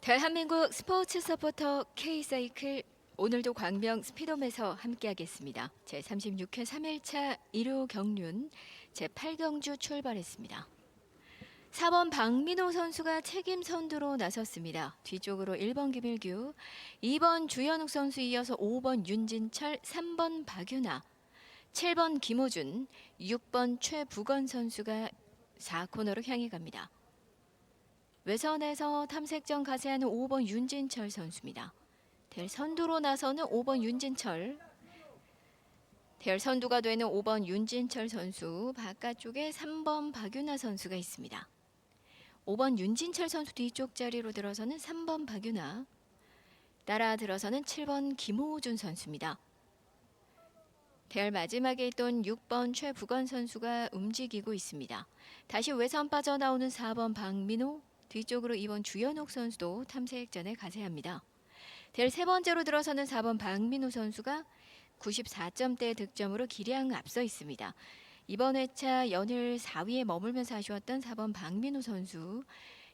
대한민국 스포츠 서포터 K사이클 오늘도 광명 스피돔에서 함께하겠습니다. 제36회 3일차 1호 경륜 제8경주 출발했습니다. 4번 박민호 선수가 책임 선두로 나섰습니다. 뒤쪽으로 1번 김일규, 2번 주현욱 선수 이어서 5번 윤진철, 3번 박윤아, 7번 김호준, 6번 최부건 선수가 4코너로 향해 갑니다. 외선에서 탐색전 가세하는 5번 윤진철 선수입니다. 대 선두로 나서는 5번 윤진철. 대 선두가 되는 5번 윤진철 선수 바깥쪽에 3번 박윤아 선수가 있습니다. 5번 윤진철 선수 뒤쪽 자리로 들어서는 3번 박윤아. 따라 들어서는 7번 김호준 선수입니다. 대열 마지막에 있던 6번 최부건 선수가 움직이고 있습니다. 다시 외선 빠져나오는 4번 박민호, 뒤쪽으로 2번 주연옥 선수도 탐색전에 가세합니다. 델세 번째로 들어서는 4번 박민우 선수가 94점대 득점으로 기량 앞서 있습니다. 이번 회차 연일 4위에 머물면서 아쉬웠던 4번 박민우 선수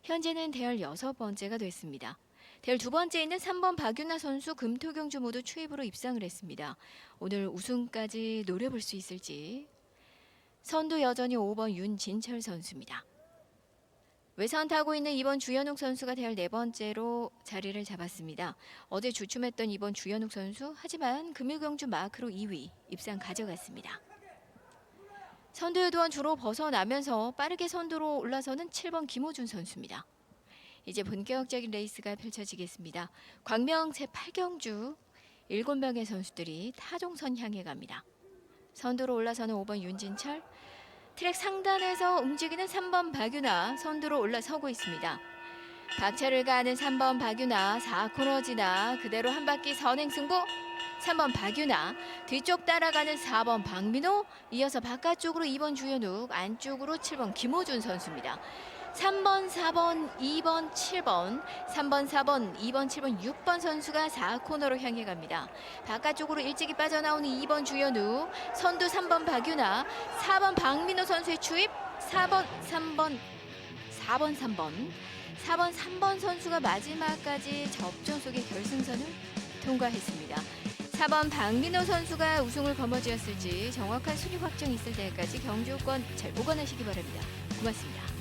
현재는 대열 여섯 번째가 됐습니다. 대열 두 번째 있는 3번 박윤아 선수 금토경주 모두 추입으로 입상을 했습니다. 오늘 우승까지 노려볼 수 있을지 선두 여전히 5번 윤진철 선수입니다. 외선 타고 있는 이번 주현욱 선수가 대열 네 번째로 자리를 잡았습니다. 어제 주춤했던 이번 주현욱 선수 하지만 금일경주 마크로 2위 입상 가져갔습니다. 선두 요도원 주로 벗어나면서 빠르게 선두로 올라서는 7번 김호준 선수입니다. 이제 본격적인 레이스가 펼쳐지겠습니다. 광명 제8경주 7명의 선수들이 타종선 향해 갑니다. 선두로 올라서는 5번 윤진철, 트랙 상단에서 움직이는 3번 박윤아 선두로 올라서고 있습니다. 박차를 가하는 3번 박윤아 4코너 지나 그대로 한 바퀴 선행 승부 3번 박윤아 뒤쪽 따라가는 4번 박민호 이어서 바깥쪽으로 2번 주현욱 안쪽으로 7번 김호준 선수입니다. 3번, 4번, 2번, 7번, 3번, 4번, 2번, 7번, 6번 선수가 4코너로 향해 갑니다. 바깥쪽으로 일찍이 빠져나오는 2번 주현우, 선두 3번 박윤아, 4번 박민호 선수의 추입, 4번, 3번, 4번, 3번, 4번, 3번 선수가 마지막까지 접전 속의 결승선을 통과했습니다. 4번 박민호 선수가 우승을 거머쥐었을지 정확한 순위 확정이 있을 때까지 경주권 잘 보관하시기 바랍니다. 고맙습니다.